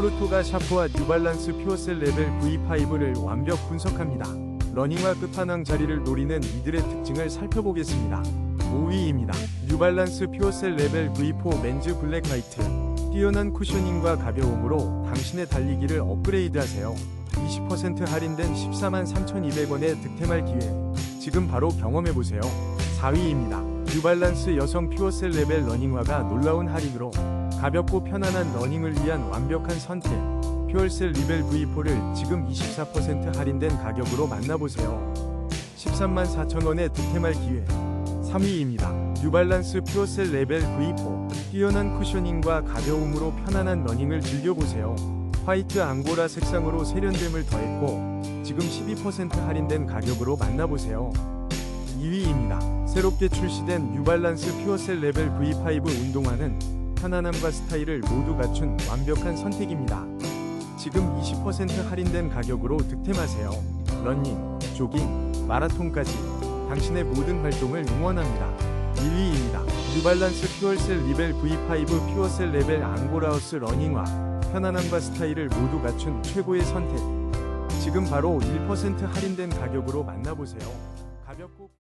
포르토가 샤프와 뉴발란스 퓨어셀 레벨 V5를 완벽 분석합니다. 러닝화 끝판왕 자리를 노리는 이들의 특징을 살펴보겠습니다. 5위입니다. 뉴발란스 퓨어셀 레벨 V4 맨즈 블랙 화이트. 뛰어난 쿠셔닝과 가벼움으로 당신의 달리기를 업그레이드하세요. 20% 할인된 14만 3,200원의 득템할 기회. 지금 바로 경험해보세요. 4위입니다. 뉴발란스 여성 퓨어셀 레벨 러닝화가 놀라운 할인으로 가볍고 편안한 러닝을 위한 완벽한 선택. 퓨어셀 리벨 V4를 지금 24% 할인된 가격으로 만나보세요. 13만 4천원의 득템할 기회. 3위입니다. 뉴발란스 퓨어셀 레벨 V4. 뛰어난 쿠셔닝과 가벼움으로 편안한 러닝을 즐겨보세요. 화이트 앙고라 색상으로 세련됨을 더했고 지금 12% 할인된 가격으로 만나보세요. 2위입니다. 새롭게 출시된 뉴발란스 퓨어셀 레벨 V5 운동화는 편안함과 스타일을 모두 갖춘 완벽한 선택입니다. 지금 20% 할인된 가격으로 득템하세요. 러닝, 조깅, 마라톤까지 당신의 모든 활동을 응원합니다. 1위입니다. 뉴발란스 퓨어셀 리벨 V5 퓨어셀 레벨 앙고라우스 러닝화 편안함과 스타일을 모두 갖춘 최고의 선택. 지금 바로 1% 할인된 가격으로 만나보세요. 가볍고